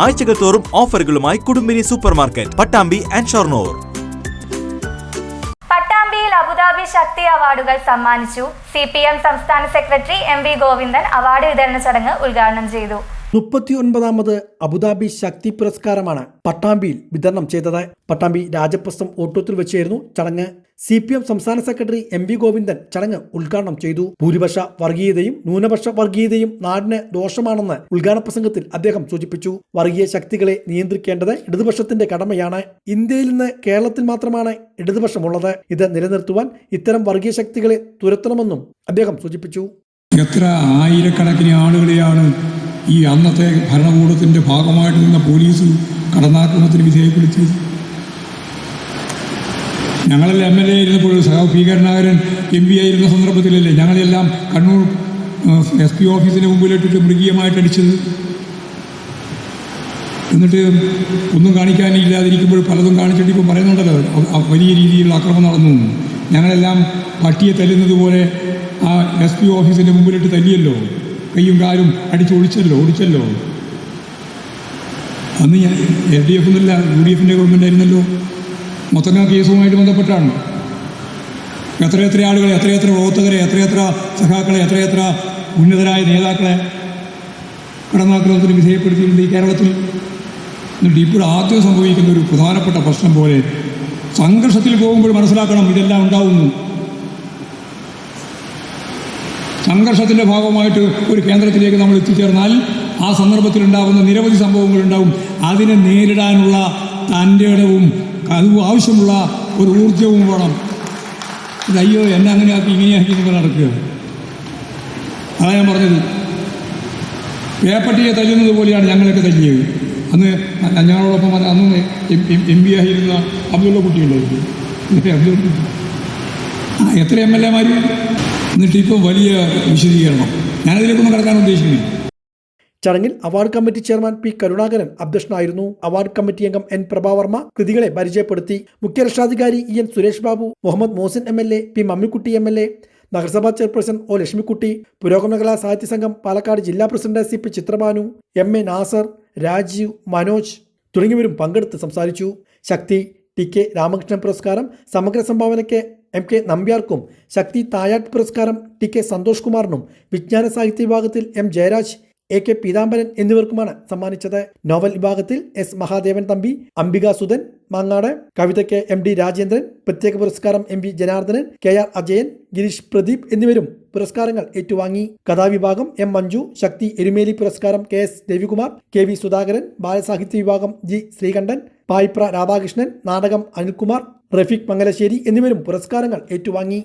ആഴ്ചകൾ തോറും ഓഫറുകളുമായി Kudumbini super market Pattambi and Shoranur. പട്ടാമ്പിയിൽ Abu Dhabi Sakthi അവാർഡുകൾ സമ്മാനിച്ചു. സി സംസ്ഥാന secretary M V Govindan award വിതരണ ചടങ്ങ് ഉദ്ഘാടനം ചെയ്തു. മുപ്പത്തി ഒൻപതാമത് അബുദാബി ശക്തി പുരസ്കാരമാണ് പട്ടാമ്പിയിൽ വിതരണം ചെയ്തത്. പട്ടാമ്പി രാജപ്രസ്ഥം ഓട്ടോത്തിൽ വെച്ചായിരുന്നു ചടങ്ങ്. സി പി എം സംസ്ഥാന സെക്രട്ടറി എം വി ഗോവിന്ദൻ ചടങ്ങ് ഉദ്ഘാടനം ചെയ്തു. ഭൂരിപക്ഷ വർഗീയതയും ന്യൂനപക്ഷ വർഗീയതയും നാടിന് ദോഷമാണെന്ന് ഉദ്ഘാടന പ്രസംഗത്തിൽ അദ്ദേഹം സൂചിപ്പിച്ചു. വർഗീയ ശക്തികളെ നിയന്ത്രിക്കേണ്ടത് ഇടതുപക്ഷത്തിന്റെ കടമയാണ്. ഇന്ത്യയിൽ നിന്ന് കേരളത്തിൽ മാത്രമാണ് ഇടതുപക്ഷമുള്ളത്. ഇത് നിലനിർത്തുവാൻ ഇത്തരം വർഗീയ ശക്തികളെ തുരത്തണമെന്നും അദ്ദേഹം സൂചിപ്പിച്ചു. എത്ര ആയിരക്കണക്കിന് ആളുകളെയാണ് ഈ അന്നത്തെ ഭരണകൂടത്തിന്റെ ഭാഗമായിട്ട് നിന്ന പോലീസ് കടന്നാക്രമണത്തിന് വിധേയപ്പെടുത്തിയത്. ഞങ്ങളെല്ലാം എം എൽ എ ആയിരുന്നപ്പോൾ സഹ പി കരുണാകരൻ എം പി ആയിരുന്ന സന്ദർഭത്തിലല്ലേ ഞങ്ങളെല്ലാം കണ്ണൂർ എസ് പി ഓഫീസിന് മുമ്പിലിട്ടിട്ട് മൃഗീയമായിട്ട് അടിച്ചത്. എന്നിട്ട് ഒന്നും കാണിക്കാനില്ലാതിരിക്കുമ്പോൾ പലതും കാണിച്ചിട്ട് ഇപ്പം പറയുന്നുണ്ടല്ലോ വലിയ രീതിയിലുള്ള ആക്രമണം നടന്നു. ഞങ്ങളെല്ലാം പട്ടിയെ തല്ലുന്നത് പോലെ ആ എസ് പി ഓഫീസിന്റെ മുമ്പിലിട്ട് തല്ലിയല്ലോ. കൈയും കാലും അടിച്ച് ഒളിച്ചല്ലോ ഓടിച്ചല്ലോ. അന്ന് ഞാൻ എൽ ഡി എഫ് എന്നല്ല യു ഡി എഫിന്റെ ഗവൺമെന്റ് ആയിരുന്നല്ലോ. മൊത്തം കേസുമായിട്ട് ബന്ധപ്പെട്ടാണ്. എത്രയെത്ര ആളുകളെ എത്രയെത്ര പ്രവർത്തകരെ എത്രയെത്ര സഖാക്കളെ എത്രയെത്ര ഉന്നതരായ നേതാക്കളെ കടന്നാക്രമണത്തിന് വിധേയപ്പെടുത്തിയിട്ടുണ്ട് ഈ കേരളത്തിൽ. എന്നിട്ട് ഇപ്പോൾ ആദ്യം സംഭവിക്കുന്ന ഒരു പ്രധാനപ്പെട്ട പ്രശ്നം പോലെ സംഘർഷത്തിൽ പോകുമ്പോൾ മനസ്സിലാക്കണം ഇതെല്ലാം ഉണ്ടാവുന്നു. സംഘർഷത്തിന്റെ ഭാഗമായിട്ട് ഒരു കേന്ദ്രത്തിലേക്ക് നമ്മൾ എത്തിച്ചേർന്നാൽ ആ സന്ദർഭത്തിൽ ഉണ്ടാകുന്ന നിരവധി സംഭവങ്ങൾ ഉണ്ടാവും അതിനെ നേരിടാനുള്ള തന്റെ ഇടവും ആവശ്യമുള്ള ഒരു ഊർജവും വേണം. അയ്യോ എന്നെ അങ്ങനെയാക്കി ഇങ്ങനെയാക്കി നിങ്ങൾ നടക്കുക. അതാണ് ഞാൻ പറഞ്ഞത്. പേപ്പട്ടിയെ തല്ലുന്നത് പോലെയാണ് ഞങ്ങളൊക്കെ തല്ലിയത്. അന്ന് ഞങ്ങളോടൊപ്പം അന്ന് എം പി ആയിരുന്ന അബ്ദുള്ള കുട്ടിയുണ്ടായിരുന്നു അബ്ദുള്ള എത്ര എം എൽ എമാർ എന്നിട്ട് ഇപ്പം വലിയ വിശദീകരണം. ഞാനതിലേക്കൊന്നും കിടക്കാൻ ഉദ്ദേശിക്കുന്നില്ല. ചടങ്ങിൽ award committee chairman P Karunakaran അധ്യക്ഷനായിരുന്നു. അവാർഡ് കമ്മിറ്റി അംഗം എൻ പ്രഭാവർമ്മ കൃതികളെ പരിചയപ്പെടുത്തി. മുഖ്യ രക്ഷാധികാരി E N Suresh Babu Muhammad Mohsin M L A P Mammikutty M L A നഗരസഭാ ചെയർപേഴ്സൺ ഒ ലക്ഷ്മിക്കുട്ടി പുരോഗമന കലാ സാഹിത്യ സംഘം പാലക്കാട് ജില്ലാ president C P Chithrabhanu M A Nasar Rajeev Manoj തുടങ്ങിയവരും പങ്കെടുത്ത് സംസാരിച്ചു. ശക്തി ടി കെ രാമകൃഷ്ണൻ പുരസ്കാരം സമഗ്ര സംഭാവനയ്ക്ക് എം കെ നമ്പ്യാർക്കും ശക്തി തായാട്ട് പുരസ്കാരം ടി കെ സന്തോഷ് കുമാറിനും വിജ്ഞാന സാഹിത്യ വിഭാഗത്തിൽ M Jayaraj A K Peethambaran എന്നിവർക്കുമാണ് സമ്മാനിച്ചത്. നോവൽ വിഭാഗത്തിൽ എസ് മഹാദേവൻ തമ്പി അംബിക സുധൻ മാങ്ങാട് കവിതയ്ക്ക് എം ഡി രാജേന്ദ്രൻ പ്രത്യേക പുരസ്കാരം M V Janardhanan K R Ajayan Gireesh Pradeep എന്നിവരും പുരസ്കാരങ്ങൾ ഏറ്റുവാങ്ങി. കഥാവിഭാഗം എം മഞ്ജു ശക്തി എരുമേലി പുരസ്കാരം K S Ravikumar K V Sudhakaran ബാലസാഹിത്യ വിഭാഗം ജി ശ്രീകണ്ഠൻ പായിപ്ര രാധാകൃഷ്ണൻ നാടകം അനിൽകുമാർ റഫീഖ് മംഗലശ്ശേരി എന്നിവരും പുരസ്കാരങ്ങൾ ഏറ്റുവാങ്ങി.